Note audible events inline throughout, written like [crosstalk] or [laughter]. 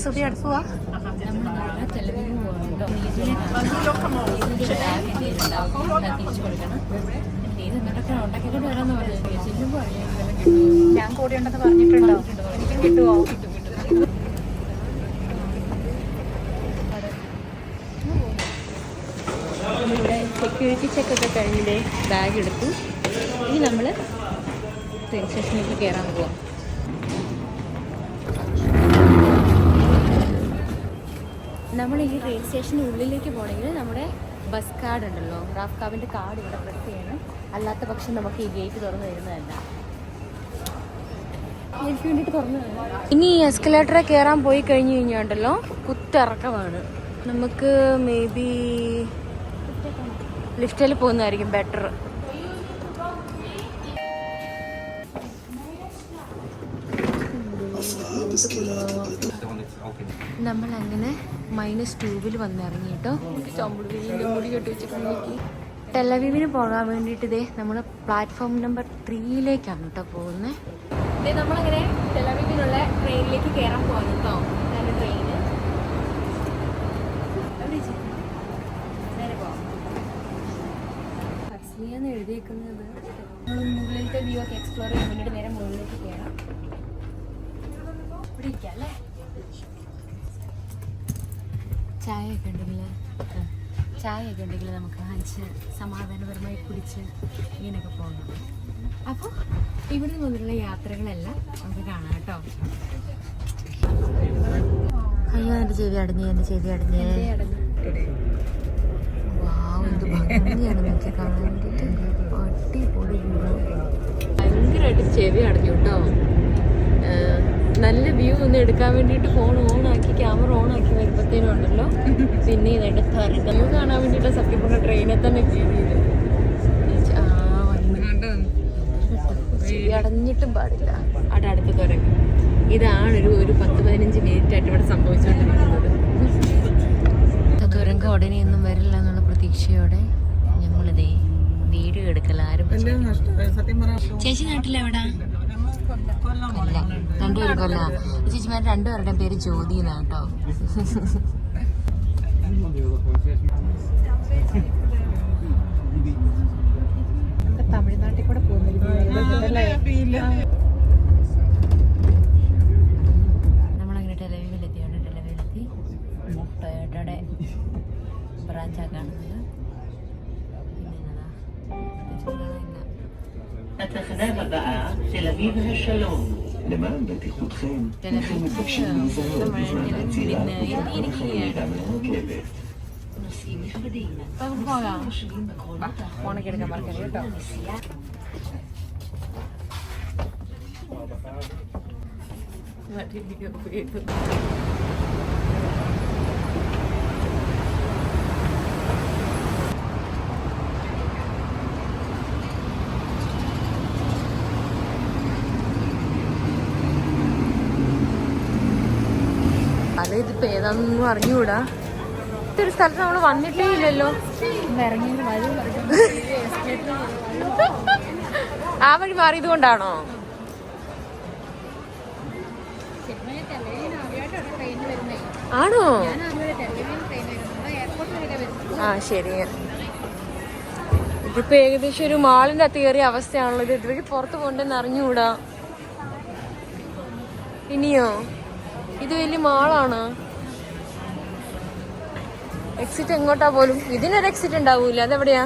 സുബി അടുത്ത് പോവാ? ഞാൻ കൂടെ ഉണ്ടെന്ന് പറഞ്ഞിട്ടുണ്ടോ? എനിക്കും കിട്ടുമോ ഇവിടെ സെക്യൂരിറ്റി ചെക്കൊക്കെ കഴിഞ്ഞിട്ട് ബാഗ് എടുത്തു. ഇനി നമ്മൾ ട്രെയിൻ സ്റ്റേഷനിലേക്ക് കയറാൻ പോവാം. നമ്മൾ ഈ ട്രെയിൻ സ്റ്റേഷന് ഉള്ളിലേക്ക് പോകണമെങ്കിൽ നമ്മുടെ ബസ് കാർഡ് ഉണ്ടല്ലോ. റാഫ് കാബിന്റെ കാർഡ് ഇവിടെ പ്രസ് ചെയ്യണം. അല്ലാത്ത പക്ഷം നമുക്ക് ഈ ഗേറ്റ് തുറന്നു വരുന്നതല്ല. എനിക്ക് വേണ്ടിയിട്ട് തുറന്നു ഇനി ഈ എസ്കലേറ്ററെ കയറാൻ പോയി കഴിഞ്ഞു കഴിഞ്ഞാൽ ഉണ്ടല്ലോ കുത്തിറക്കമാണ്. നമുക്ക് മേ ബി ലിഫ്റ്റിൽ പോകുന്നതായിരിക്കും ബെറ്റർ നമ്മൾ അങ്ങനെ മൈനസ് ടൂവിൽ വന്നിറങ്ങി കേട്ടോ. വെച്ചിട്ടുണ്ടെങ്കിൽ ടെലവീവിന് പോകാൻ വേണ്ടിയിട്ട് ഇതേ നമ്മൾ പ്ലാറ്റ്ഫോം നമ്പർ ത്രീയിലേക്കാണ് കേട്ടോ പോകുന്നത് നമ്മളങ്ങനെ ടെലവീവിനുള്ള ട്രെയിനിലേക്ക് കയറാൻ പോകുന്നു കേട്ടോ. ട്രെയിന് എഴുതിയേക്കുന്നത്. മുകളിലത്തെ വ്യൂ ഒക്കെ എക്സ്പ്ലോർ ചെയ്യാൻ വേണ്ടിയിട്ട് നേരെ മുകളിലേക്ക് കയറാം ഇവിടെ ഇരിക്കാം അല്ലേ ചായ ഒക്കെ ഉണ്ടെങ്കിൽ ചായയൊക്കെ ഉണ്ടെങ്കിൽ നമുക്ക് വാങ്ങിച്ച് സമാധാനപരമായി കുടിച്ച് ഇങ്ങനെയൊക്കെ പോകണം അപ്പോൾ ഇവിടെ മുതലുള്ള യാത്രകളെല്ലാം നമുക്ക് കാണാം കേട്ടോ. അയ്യോ എന്റെ ചെവി അടഞ്ഞേ എന്റെ ചെവി അടഞ്ഞേ. വാവ് എന്ത് ഭംഗിയാണ് നോക്കി കാണാൻ വേണ്ടിയിട്ട് അടിപൊളി. ഭയങ്കരമായിട്ട് ചെവി അടഞ്ഞു കേട്ടോ. നല്ല വ്യൂ ഒന്ന് എടുക്കാൻ വേണ്ടിയിട്ട് ഫോൺ ഓൺ ആക്കി ക്യാമറ ഓൺ ആക്കി വരുമ്പോഴത്തേനും ഉണ്ടല്ലോ. പിന്നെ ഇതായിട്ട് തറുക വ്യൂ കാണാൻ വേണ്ടിട്ട് സത്യം പറഞ്ഞ ട്രെയിനെ തന്നെ അടഞ്ഞിട്ടും പാടില്ല. അവിടെ അടുത്ത് തുരങ്ങി ഇതാണ് ഒരു ഒരു പത്ത് പതിനഞ്ച് മിനിറ്റ് ആയിട്ട് ഇവിടെ സംഭവിച്ചുകൊണ്ടിരിക്കുന്നത് തുരങ്കം ഉടനെ ഒന്നും വരില്ല എന്നുള്ള പ്രതീക്ഷയോടെ ഞങ്ങളിതേ വീഡിയോ എടുക്കൽ ആരും ചേച്ചി നാട്ടിലെവിടാ? കൊല്ല രണ്ടുപേരും കൊല്ല ചേച്ചിമാർ രണ്ടുപേരുടെയും പേര് ജ്യോതി എന്നാ കേട്ടോ. തമിഴ്നാട്ടിൽ കൂടെ ടെലവീവിലെത്തി ടൊയോട്ടയുടെ ബ്രാഞ്ചാണ് കാണുന്നത് പിന്നെ התחנה הבאה, תל אביב השלום. למען בטיחותכם, אנחנו מתבקשים להיזהר בזמן העצירה ובדרך הלמידה מהרכבת. נוסעים נכבדים, קודם כל, אה, בוא נגיד גם על גלידה. Let him be ഏതാണെന്നൊന്നും അറിഞ്ഞുകൂടാ ഇത്തൊരു സ്ഥലത്ത് നമ്മൾ വന്നിട്ടേ ഇല്ലല്ലോ. ആ വഴി മാറിയത് കൊണ്ടാണോ? ആണോ? ആ ശരി. ഇതിപ്പോ ഏകദേശം ഒരു മാളിന്റെ അകത്ത് കയറിയ അവസ്ഥയാണല്ലോ ഇത്. ഇതുവഴി പുറത്ത് പോകണ്ടെന്ന് അറിഞ്ഞുകൂടാ ഇനിയോ? ഇത് വലിയ മാളാണ്. എക്സിറ്റ് എങ്ങോട്ടാ പോലും? ഇതിനൊരു എക്സിറ്റ് ഉണ്ടാവൂല. അതെവിടെയാ?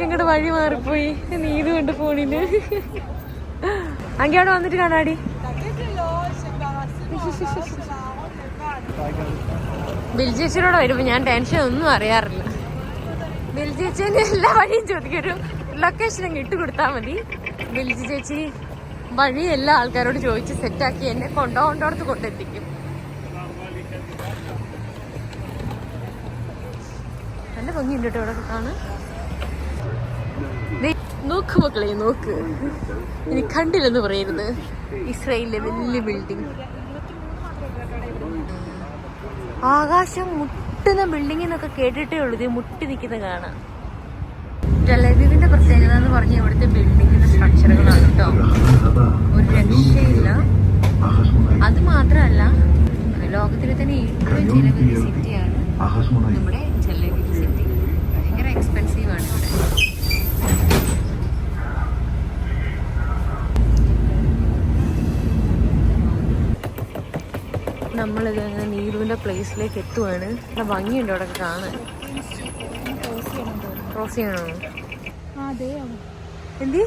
ഞങ്ങളുടെ വഴി മാറിപ്പോയി. നീത് കൊണ്ട് ഫോണിൽ. അങ്കി അവിടെ വന്നിട്ട് കാണാടി. ബിൽജിച്ചനോട് വരുമ്പോ ഞാൻ ടെൻഷൻ ഒന്നും അറിയാറില്ല. ബിൽജേച്ചിന്റെ എല്ലാ വഴിയും ചോദിക്കും. ഒരു ലൊക്കേഷൻ ഇട്ട് കൊടുത്താൽ മതി. ബിൽജി ചേച്ചി വഴി എല്ലാ ആൾക്കാരോട് ചോദിച്ച് സെറ്റാക്കി എന്നെ കൊണ്ടുപോകേണ്ടടുത്ത് കൊണ്ടെത്തിക്കും. നല്ല ഭംഗിയുണ്ട് കേട്ടോ ഇവിടെ ദേ, നോക്ക് മക്കളെ നോക്ക്. ഇനി കണ്ടില്ലെന്ന് പറയരുത്. ഇസ്രയേലിലെ വലിയ ബിൽഡിംഗ് ആകാശം മുട്ടുന്ന ബിൽഡിംഗ് എന്നൊക്കെ കേട്ടിട്ടേ ഉള്ളൂ. ഇത് മുട്ടി നിൽക്കുന്ന കാണാം. ടെലവീവിന്റെ പ്രത്യേകത എന്ന് പറഞ്ഞ ഇവിടുത്തെ ബിൽഡിങ്ങിന്റെ സ്ട്രക്ചറുകളാണ് കേട്ടോ ഒരു രക്ഷയില്ല. അത് മാത്രമല്ല ലോകത്തിലെ തന്നെ ഏറ്റവും ചെലവേറിയ സിറ്റിയാണ് നമ്മുടെ ചെലവി സിറ്റി ഭയങ്കര എക്സ്പെൻസീവ് ആണ് ഇവിടെ. നമ്മളിത് അങ്ങനെ നീരുവിന്റെ പ്ലേസിലേക്ക് എത്തുവാണ്. നല്ല ഭംഗിയുണ്ട് അവിടെ കാണാൻ. ക്രോസ് ചെയ്യണോ എന്തി?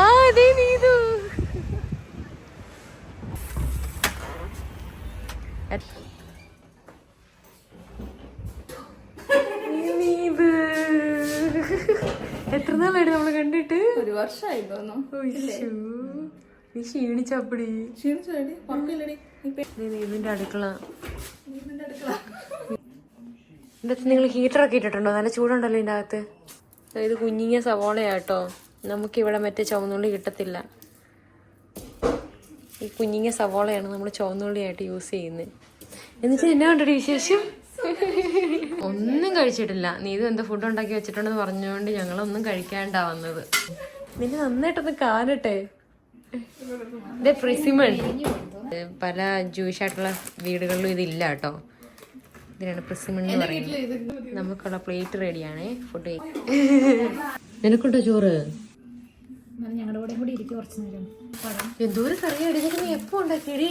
ആ അതെ നീതു. നീതു. എത്ര നാളായിട്ട് നമ്മൾ കണ്ടിട്ട്? ഒരു വർഷമായി തോന്നുന്നു. നീ ക്ഷീണിച്ചപ്പടി നീതിന്റെ അടുക്കള. എന്താ നിങ്ങൾ ഹീറ്ററൊക്കെ ഇട്ടിട്ടുണ്ടോ? നല്ല ചൂടുണ്ടല്ലോ ഇതിന്റെ അകത്ത്. ഇത് കുഞ്ഞിങ്ങ സവോളയാട്ടോ. നമുക്കിവിടെ മറ്റേ ചുവന്നുള്ളി കിട്ടത്തില്ല. ഈ കുഞ്ഞിങ്ങ സവോളയാണ് നമ്മൾ ചുവന്നുള്ളിയായിട്ട് യൂസ് ചെയ്യുന്നത്. എന്നുവെച്ചാൽ എന്നാ ഉണ്ടോ വിശേഷം? ഒന്നും കഴിച്ചിട്ടില്ല. നീ ഇത് എന്താ ഫുഡ് ഉണ്ടാക്കി വെച്ചിട്ടുണ്ടെന്ന് പറഞ്ഞുകൊണ്ട് ഞങ്ങളൊന്നും കഴിക്കാണ്ടാ വന്നത്. നിന്നെ നന്നായിട്ടൊന്ന് കാണട്ടെ. ഇത് പ്രിസിമൺ. പല ജൂയിഷ് ആയിട്ടുള്ള വീടുകളിലും ഇതില്ല കേട്ടോ ഇതിനാണ് പ്രിസിമൺ എന്ന് പറയുന്നത്. നമുക്കുള്ള പ്ലേറ്റ് റെഡിയാണ്. ഫുഡ് [laughs] നിനക്കുണ്ടോ ചോറ്? ഞങ്ങളുടെ കൂടെ കൂടി ഇരിക്കും കുറച്ച് നേരം. എന്തോരം കറി അടിച്ചൊക്കെ നീ എപ്പോ ഉണ്ടാക്കിയടി?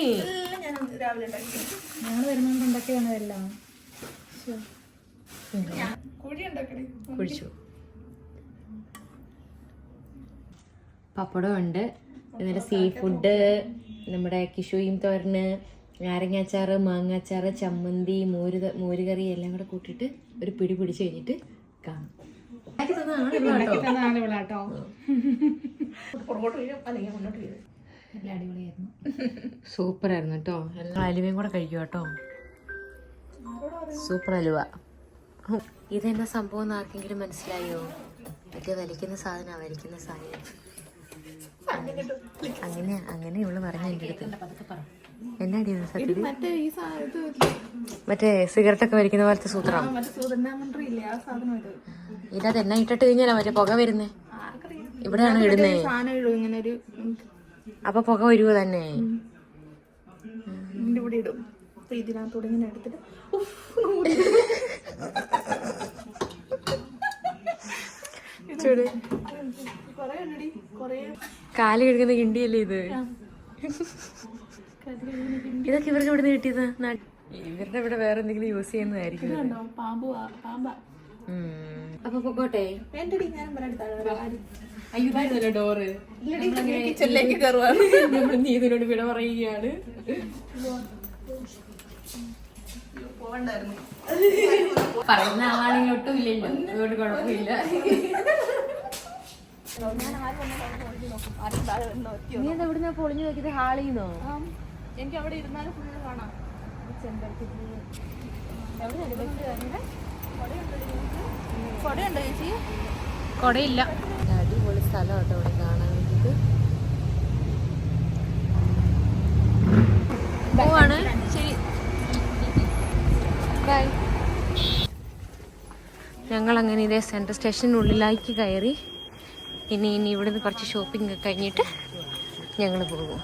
ഞങ്ങൾ വരുന്നോണ്ട് ഉണ്ടാക്കിയതാണ് എല്ലാം കുഴിച്ചു. പപ്പടം ഉണ്ട്. എന്നിട്ട് സീ ഫുഡ് നമ്മുടെ കിഷുയും തോരന് നാരങ്ങാച്ചാറ് മാങ്ങാച്ചാറ് ചമ്മന്തി മോര് മോരുകറി എല്ലാം കൂടെ കൂട്ടിയിട്ട് ഒരു പിടി പിടിച്ച് കഴിഞ്ഞിട്ട് കാണും. സൂപ്പർ ആയിരുന്നു കേട്ടോ. എല്ലാ അലുവയും കൂടെ കഴിക്കും കേട്ടോ. സൂപ്പർ അലുവ. ഇതെന്നാ സംഭവം എന്ന് ആർക്കെങ്കിലും മനസ്സിലായോ? മറ്റേ വലിക്കുന്ന സാധനം വലിക്കുന്ന സാധനം. അങ്ങനെ അങ്ങനെ ഇവൾ പറഞ്ഞു എന്റെ അടുത്ത് എന്നാടി ഇത് സത്യത്തിൽ മറ്റേ ഈ മറ്റേ സിഗരറ്റ് ഒക്കെ വലിക്കുന്ന പോലത്തെ സൂത്രം. മറ്റേ സൂതന്നാമന്ത്രി ഇല്ലേ? ആ സാധനം ഇത്. ഇതിനകത്ത് എണ്ണ ഇട്ടിട്ട് കഴിഞ്ഞാലോ മറ്റേ പുക വരുന്നേ? ഇവിടെയാണ് ഇടുന്നേ. സാധനം ഇടും ഇങ്ങനെ ഒരു അപ്പൊ പുക വരുവോ തന്നെ? ഇതിന്റെ ഇവിടെ ഇടും. അപ്പൊ ഇതിനകത്തൂടെ ഇങ്ങനെ എടുത്തിട്ട് ഉഫ്, ചൂട്. കൊറേ ഉണ്ടെടി കൊറേ. കാൽ കിടക്കുന്ന കിണ്ടിയല്ലേ ഇത്? ഇതൊക്കെ ഇവർക്ക് ഇവിടെ കിട്ടിയത്? ഇവരുടെ ഇവിടെ വേറെ എന്തെങ്കിലും യൂസ് ചെയ്യുന്നതായിരിക്കും. അപ്പൊ പൊക്കോട്ടെ. അയ്യോ ഡോറ്? കിച്ചണിലേക്ക് കയറുവാണ് നമ്മൾ നീതിനോട് വിട പറയുകയാണ്. പറയുന്ന ആളാണെങ്കിൽ ഒട്ടും ഇല്ലല്ലോ. അതുകൊണ്ട് കുഴപ്പമില്ല. നീ എന്താ ഇവിടുന്ന് പൊളിഞ്ഞു നോക്കിയത്? ഹാളിന്നോ എനിക്ക് അവിടെ ഇരുന്നാലും ഫുള്ള് കാണാം. കൊടയുണ്ടോ ചേച്ചി? കൊടയില്ല. അടിപൊളി സ്ഥലം കേട്ടോ ഇവിടെ കാണാൻ വേണ്ടിട്ട് പോവാണ്. ശരി. ബൈ. ഞങ്ങൾ അങ്ങനെ ഇതേ സെൻട്രൽ സ്റ്റേഷനുള്ളിലേക്ക് കയറി. ഇനി ഇനി ഇവിടുന്ന് കുറച്ച് ഷോപ്പിംഗ് ഒക്കെ കഴിഞ്ഞിട്ട് ഞങ്ങൾ പോകും.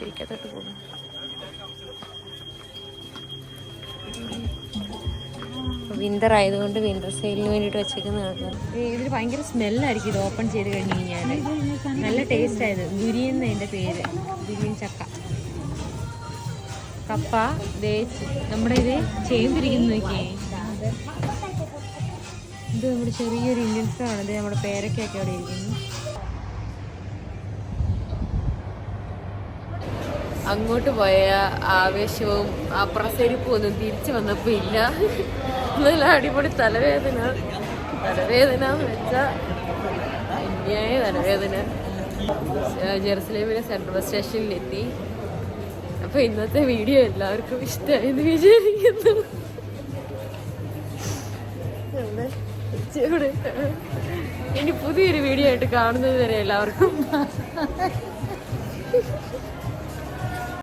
ശരിക്കത്തോട്ട് പോകും വിന്റർ ആയതുകൊണ്ട് വിന്റർ സെയിലിന് വേണ്ടിയിട്ട് വെച്ചേക്കുന്നതാണ് ഇതിൽ ഭയങ്കര സ്മെല്ലായിരിക്കും ഇത് ഓപ്പൺ ചെയ്ത് കഴിഞ്ഞ് കഴിഞ്ഞാൽ നല്ല ടേസ്റ്റ് ആയത്. ഗുരി എന്നതിന്റെ പേര്? ഗുരിയൻ ചക്ക. കപ്പ ദേ നമ്മുടെ ഇത് ചെയ്തിരിക്കുന്നു നോക്കിയേ. ഇത് നമ്മുടെ ചെറിയൊരു ഇന്ത്യൻ ആണ്. ഇത് നമ്മുടെ പേരക്കൊക്കെ അവിടെ ഇരിക്കുന്നു. അങ്ങോട്ട് പോയ ആവേശവും ആ പ്രസരിപ്പും ഒന്നും തിരിച്ചു വന്നപ്പോൾ ഇല്ല. നല്ല അടിപൊളി തലവേദന. തലവേദന എന്ന് വെച്ചാൽ അന്യായ തലവേദന. ജെറുസലേമിലെ സെൻട്രൽ സ്റ്റേഷനിൽ എത്തി. അപ്പോൾ ഇന്നത്തെ വീഡിയോ എല്ലാവർക്കും ഇഷ്ടമായെന്ന് വിചാരിക്കുന്നു. ഇനി പുതിയൊരു വീഡിയോ ആയിട്ട് കാണുന്നത് വരെ എല്ലാവർക്കും